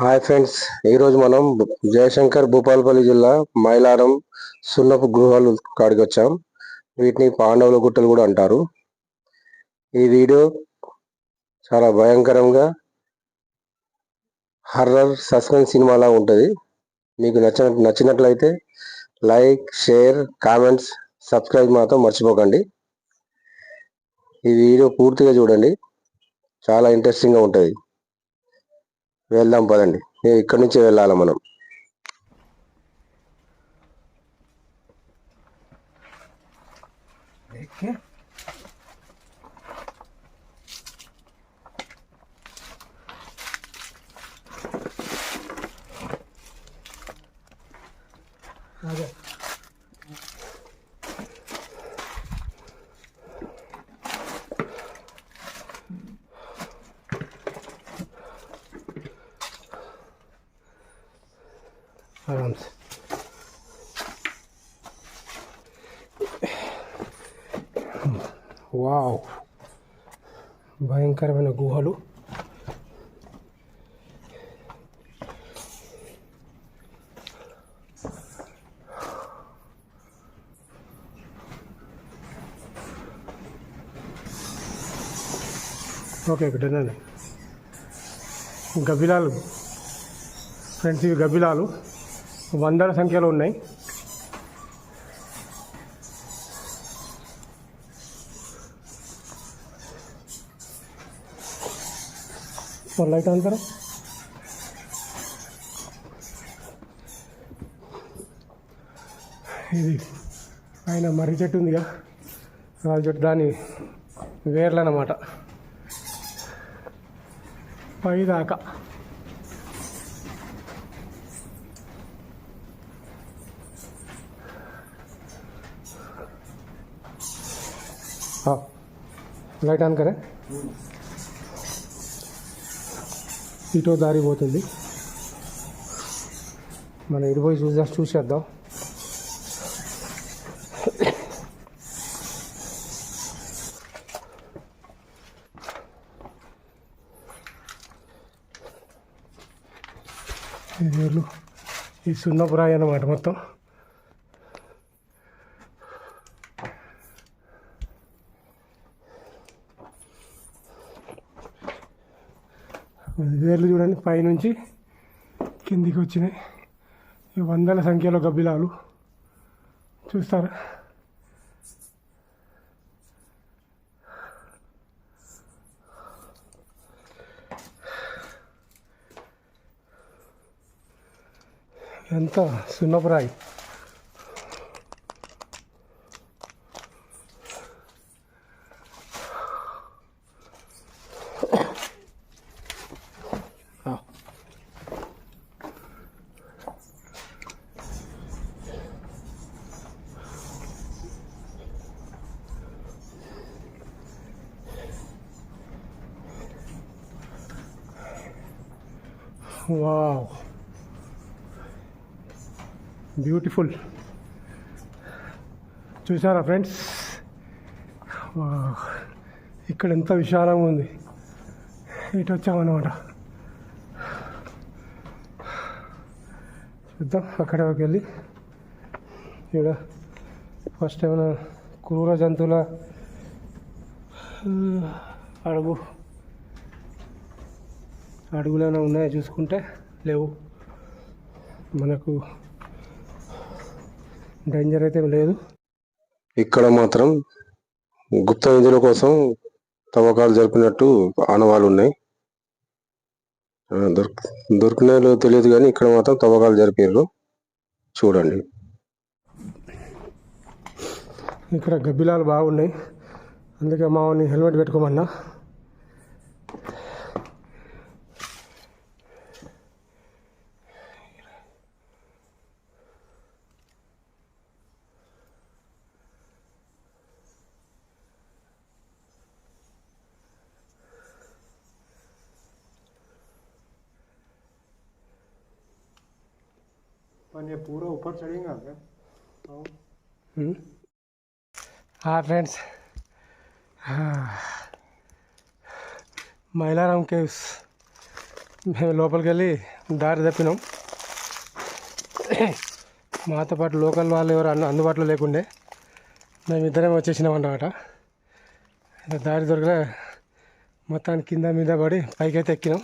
Hi friends ఈరోజు మనం జయశంకర్ భూపాలపల్లి జిల్లా మైలారం సున్నపు గృహాలు కాడికి వచ్చాం. వీటిని పాండవుల గుట్టలు కూడా అంటారు. ఈ వీడియో చాలా భయంకరంగా హర్రర్ సస్పెన్స్ సినిమాలా ఉంటుంది. మీకు నచ్చిన నచ్చినట్లయితే లైక్ షేర్ కామెంట్స్ సబ్స్క్రైబ్ మాత్రం మర్చిపోకండి. ఈ వీడియో పూర్తిగా చూడండి. చాలా ఇంట్రెస్టింగ్గా ఉంటుంది. వెళ్దాం పదండి. ఇక్కడి నుంచి వెళ్ళాలి మనం. Okay. आराम से వావ్ భయంకరమైన గుహలు ఓకే బిడ్డనండి గబ్బిలాలు ఫ్రెండ్స్ ఇవి గబ్బిలాలు వందల సంఖ్యలో ఉన్నాయి. లైట్ ఆన్ ఇది ఆయన మర్రి చెట్టు ఉందిగా రాజు చెట్టు దాని వేర్లన్నమాట పైదాకా. हाँ। లైట్ ఆన్ కరే ఇటో దారి పోతుంది మనం ఇటు పోయి చూసా చూసేద్దాం ఈ ఈ సున్నపురాయి అన్నమాట మొత్తం వేర్లు చూడండి పైనుంచి కిందికి వచ్చినాయి ఈ వందల సంఖ్యలో గబ్బిలాలు. చూస్తారా? ఎంత సున్నపురాయి వావ్. బ్యూటిఫుల్ చూసారా ఫ్రెండ్స్? వావ్. ఇక్కడ ఎంత విశాలంగా ఉంది. ఇటు వచ్చామన్నమాట. చూద్దాం అక్కడ వెళ్ళి. ఇక్కడ ఫస్ట్ ఏమైనా క్రూర జంతువుల అడుగు. అడుగులైనా ఉన్నాయో చూసుకుంటే? లేవు. మనకు డేంజర్ అయితే లేదు. ఇక్కడ మాత్రం గుప్త నిధుల కోసం తవ్వకాలు జరిపినట్టు ఆనవాళ్ళు ఉన్నాయి. దొరికి దొరికినాయో తెలియదు కానీ ఇక్కడ మాత్రం తవ్వకాలు జరిపారు చూడండి. ఇక్కడ గబ్బిలాలు బాగున్నాయి. అందుకే మామని హెల్మెట్ పెట్టుకోమన్నా. पर ये पूरा ऊपर चढ़ेगा क्या ఫ్రెండ్స్ మైలారాం కేవ్స్ మేము లోపలికి వెళ్ళి దారి తప్పినాం మాతో పాటు లోకల్ వాళ్ళు ఎవరు అన్న అందుబాటులో లేకుండే మేము ఇద్దరం వచ్చేసినాం అన్నమాట ఇంకా దారి దొరకలే మొత్తానికి కింద మీద పడి పైకి అయితే ఎక్కినాం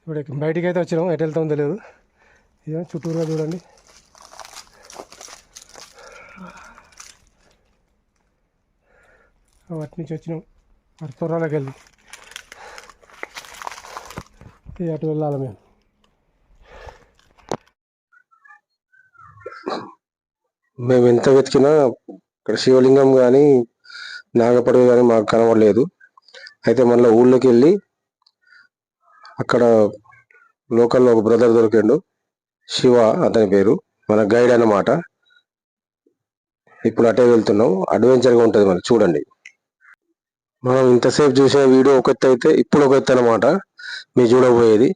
ఇప్పుడు ఎక్కి- బయటికి అయితే వచ్చినాం ఎటు వెళ్తామో తెలియదు ఇదే చుట్టూరుగా చూడండి. వాటి నుంచి వచ్చినాం. అటు త్వరలోకి వెళ్ళి. ఇది అటు వెళ్ళాలి మేము. మేము ఎంత వెతికినా ఇక్కడ శివలింగం కానీ నాగపడవి కానీ మాకు కనబడలేదు. అయితే మళ్ళీ ఊళ్ళోకి వెళ్ళి అక్కడ లోకల్లో ఒక బ్రదర్ దొరికిండు. శివ అతని పేరు. మన గైడ్ అన్నమాట. ఇప్పుడు అటే వెళ్తున్నాం. అడ్వెంచర్గా ఉంటుంది మనం చూడండి. మనం ఇంతసేపు చూసిన వీడియో ఒక ఎత్తు అయితే ఇప్పుడు ఒక ఎత్తు అనమాట మీరు చూడబోయేది.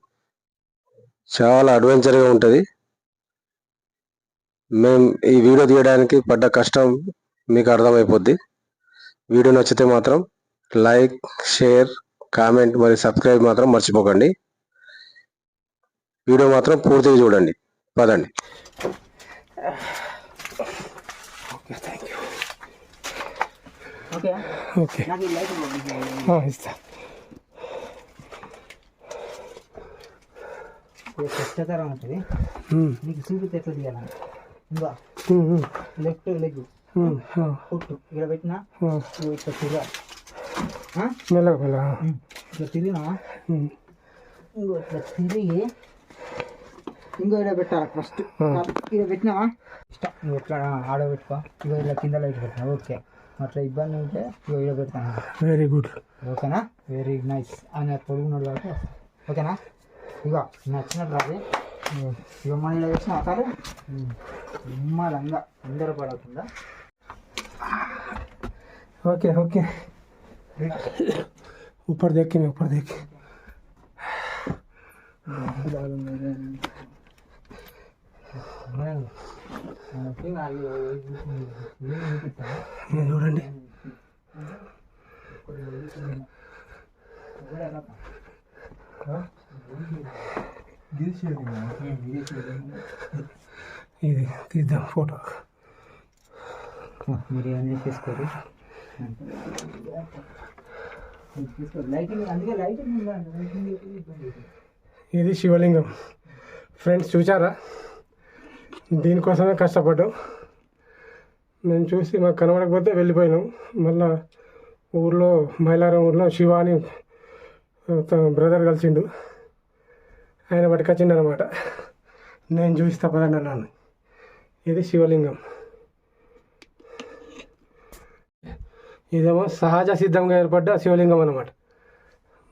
చాలా అడ్వెంచర్గా ఉంటుంది. మేము ఈ వీడియో తీయడానికి పడ్డ కష్టం మీకు అర్థమైపోద్ది. వీడియో నచ్చితే మాత్రం లైక్ షేర్ కామెంట్ మరియు సబ్స్క్రైబ్ మాత్రం మర్చిపోకండి. వీడియో మాత్రం పూర్తిగా చూడండి. పదండి. ఓకే ఇస్తా. కష్టతరం ఉంటుంది నీకు చూపితే ఎట్లా ఇంకా. లెఫ్ట్ లెగ్ పుట్టు ఇక్కడ పెట్టినా? తిరగా? మెల్లగా మెల్లగా. ఉమ్. ఇట్లా తిరిగినా ఉమ్, ఇంకో ఇట్లా తిరిగి ఇంకో ఇక్కడ పెట్టాలి ఫస్ట్ ఇక్కడ పెట్టినావా ఇష్టం నువ్వు ఎట్లా ఆడబెట్టుకో ఇగో ఇలా కింద లైట్ పెట్టినా ఓకే అట్లా ఇబ్బంది ఉంటే ఇగో ఇక్కడ పెడతాను వెరీ గుడ్ ఓకేనా వెరీ నైస్ అని పొడుగున్నాడు కాబట్టి ఓకేనా ఇక నచ్చినట్టు రాదు ఇక మన ఇలా వేసిన అసలు నిమ్మలంగా అందరూ పడకుండా ఓకే ఓకే ऊपर देख के मैं ऊपर देख के నేను చూడండి. ఇది తీద్దాం ఫోటో. లైటింగ్ ఇబ్బంది ఇది శివలింగం. ఫ్రెండ్స్ చూసారా దీనికోసమే కష్టపడ్డాం. మేము చూసి మాకు కనబడకపోతే వెళ్ళిపోయినాం. మళ్ళా ఊర్లో మైలారం ఊర్లో శివ అని బ్రదర్ కలిసిండు. ఆయన పట్టుకొచ్చిండు అనమాట నేను చూసి తప్పదండి అన్నాను. ఇది శివలింగం. ఇదేమో సహజ సిద్ధంగా ఏర్పడ్డ శివలింగం అనమాట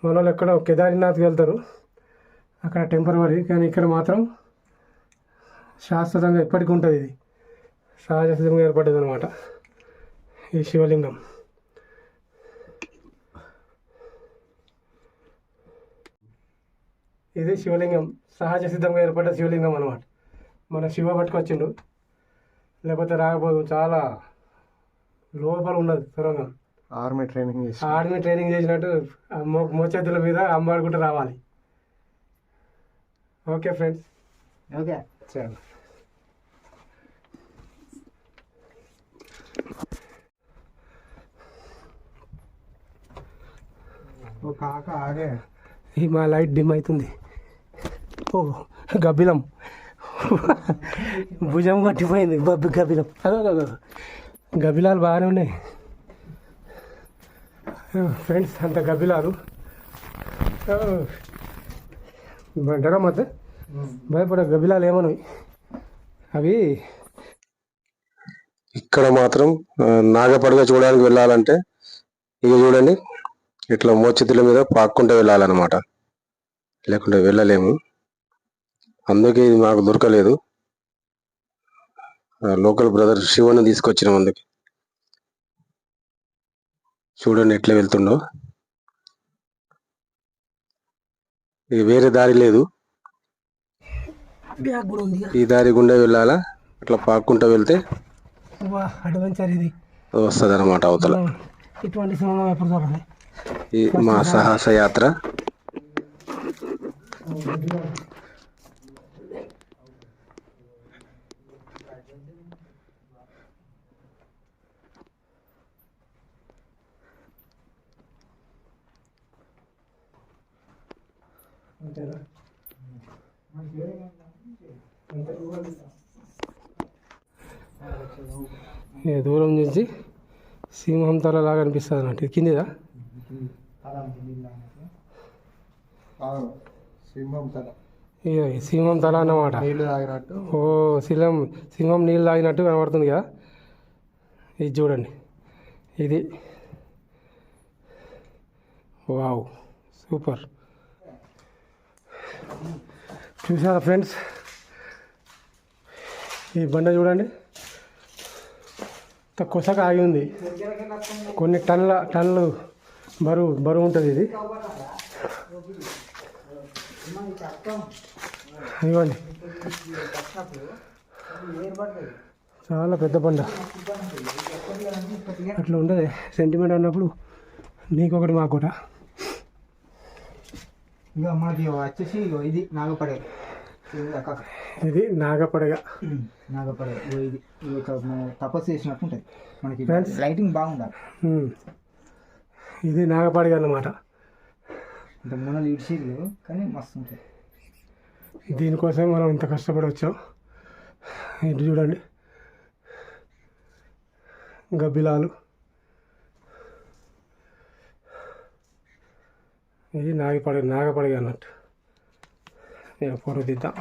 మన వాళ్ళు ఎక్కడో కేదారినాథ్కి వెళ్తారు. అక్కడ టెంపరవరీ కానీ ఇక్కడ మాత్రం శాశ్వతంగా ఎప్పటికీ ఉంటుంది ఇది? సహజ సిద్ధంగా ఏర్పడ్డది అనమాట ఈ శివలింగం. ఇది శివలింగం. సహజ సిద్ధంగా ఏర్పడ్డ శివలింగం అనమాట మన శివ పట్టుకొచ్చిండు. లేకపోతే రాకపోదు. చాలా లోపల ఉన్నది సొరంగం ఆర్మీ ట్రైనింగ్ చేసి. ఆర్మీ ట్రైనింగ్ చేసినట్టు మోచేతుల మీద అమ్మాడుకుంటూ రావాలి. Okay friends. ఓకే. చాలు కాక ఆగే. ఈ మా లైట్ డిమ్ అవుతుంది ఓ గబ్బిలం. భుజం పట్టిపోయింది. బబ్బి గబ్బిలం. అదో. గబ్బిలాలు బాగానే ఉన్నాయి. ఫ్రెండ్స్ అంత గబ్బిలాలు. అంటారా మొత్తం భయపడే గబ్బిలాలు ఏమన్నాయి అవి ఇక్కడ మాత్రం నాగపడగ చూడడానికి వెళ్ళాలంటే ఇక చూడండి. ఇట్లా మోచెతుల మీద పాక్కుంటూ వెళ్ళాలన్నమాట. లేకుంటే వెళ్ళలేము. అందుకే ఇది మాకు దొరకలేదు. లోకల్ బ్రదర్ శివని తీసుకొచ్చినాం అందుకే. చూడండి ఎట్లా వెళ్తుండో. ఇక వేరే దారి లేదు. ఈ దారి గుండా వెళ్ళాలా? అట్లా పాక్కుంటూ వెళ్తే వా అడ్వెంచర్ ఇది. వస్తుంది అనమాట అవతల. ఇటువంటి సమయం ఎప్పుడు చూడండి ఈ మా సాహస యాత్ర దూరం నుంచి సింహం తల లాగా అనిపిస్తుంది అన్నట్టు కిందిదా సింహం తల. ఇక సింహం తల అన్నమాట. తాగినట్టు. ఓ సింహం సింహం నీళ్ళు తాగినట్టు కనబడుతుంది కదా. ఇది చూడండి. ఇది. Wow super. చూసారా ఫ్రెండ్స్? ఈ బండ చూడండి. కొసగా ఆగి ఉంది. కొన్ని టన్నుల టన్నులు బరువు బరువు ఉంటుంది ఇది. ఇవ్వండి. చాలా పెద్ద బండ అట్లా ఉండదు. సెంటిమెంట్ అన్నప్పుడు నీకొకటి మాకొకట ఇక మనకి వచ్చేసి ఇది నాగపడే ఇది నాగపడగ. నాగపడే ఇగో ఇది. తపస్సు చేసినట్టు ఉంటుంది. మనకి. లైటింగ్ బాగుండాలి. ఇది నాగపడగ అన్నమాట కానీ మస్తు దీనికోసం మనం ఇంత కష్టపడి వచ్చాం. ఇటు చూడండి. గబ్బిలాలు. ఇది నాగపడగ నాగపడగ అన్నట్టు. నేను ఫోటో తీద్దాం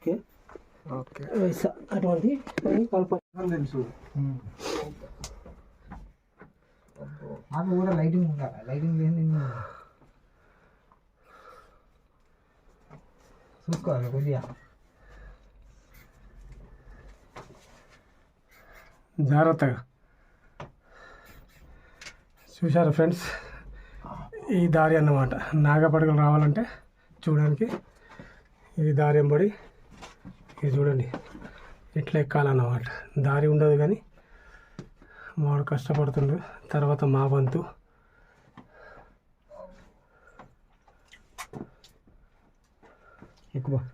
ఓకే. ఓకే. అటువంటి కలప తెలుసు నాకు కూడా లైటింగ్ ఉండాలి. లైటింగ్ లేని చూసుకోవాలి కొద్దిగా. జాగ్రత్తగా. చూశారు ఫ్రెండ్స్? ఈ దారి అన్నమాట. నాగపడగలు రావాలంటే చూడడానికి ఇది దారి ఎంబడి ఇది చూడండి. ఇట్లా ఎక్కాలన్నమాట. దారి ఉండదు కానీ వాడు కష్టపడుతుండు. తర్వాత మా వంతు. ఎక్కువ.